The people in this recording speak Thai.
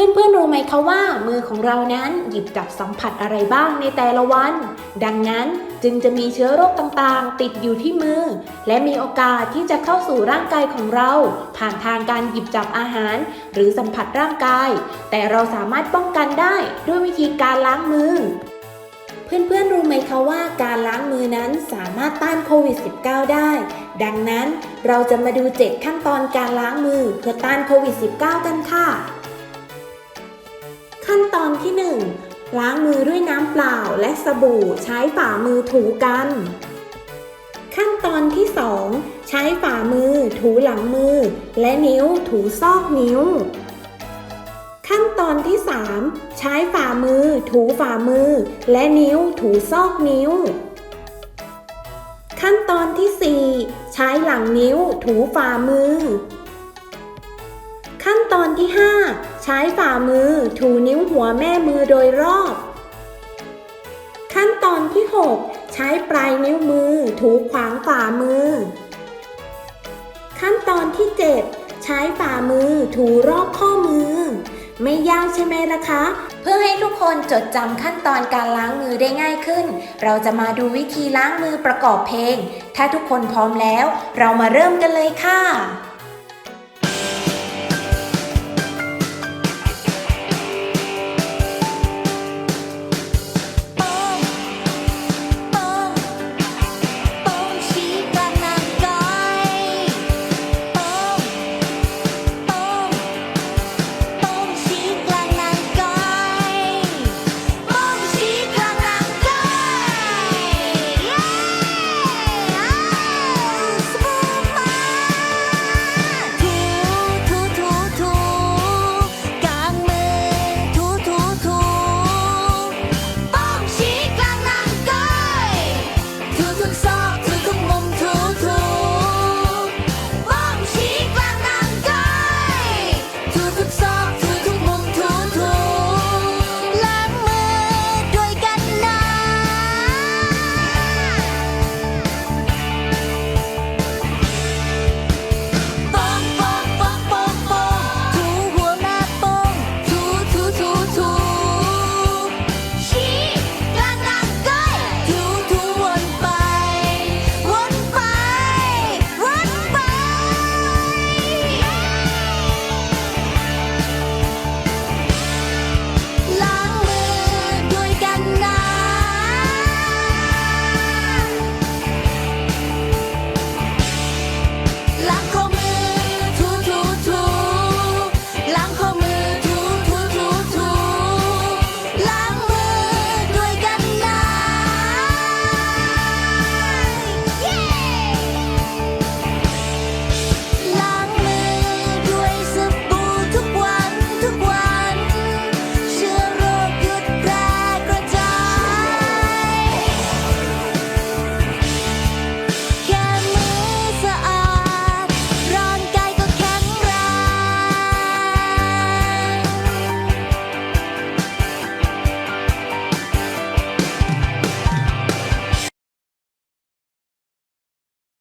เพื่อนๆรู้ไหมคะว่ามือของเรานั้นหยิบจับสัมผัสอะไรบ้างในแต่ละวัน ดังนั้นจึงจะมีเชื้อโรคต่างๆ ติดอยู่ที่มือ และมีโอกาสที่จะเข้าสู่ร่างกายของเรา ผ่านทางการหยิบจับอาหาร หรือสัมผัสร่างกาย แต่เราสามารถป้องกันได้ด้วยวิธีการล้างมือ เพื่อนๆรู้ไหมคะว่าการล้างมือนั้นสามารถต้านโควิด -19 ได้ ดังนั้นเราจะมาดู 7 ขั้นตอนการล้างมือเพื่อต้านโควิด -19 กันค่ะขั้นตอน ที่ 1 ล้างมือด้วยน้ำเปล่าและสบู่ใช้ฝ่ามือถูกัน ขั้นตอนที่ 2 ใช้ฝ่ามือถูหลังมือ และนิ้วถูซอกนิ้ว ขั้นตอนที่ 3 ใช้ฝ่ามือถูฝ่ามือ และนิ้วถูซอกนิ้ว ขั้นตอนที่ 4 ใช้หลังนิ้วถูฝ่ามือ ขั้นตอนที่ 5 ใช้ฝ่ามือถูนิ้วหัวแม่มือโดยรอบ ขั้นตอนที่ 6 ใช้ปลายนิ้วมือถูขวางฝ่ามือ ขั้นตอนที่ 7 ใช้ฝ่ามือถูรอบข้อมือ ไม่ยากใช่ไหมล่ะคะ เพื่อให้ทุกคนจดจำขั้นตอนการล้างมือได้ง่ายขึ้น เราจะมาดูวิธีล้างมือประกอบเพลง ถ้าทุกคนพร้อมแล้ว เรามาเริ่มกันเลยค่ะ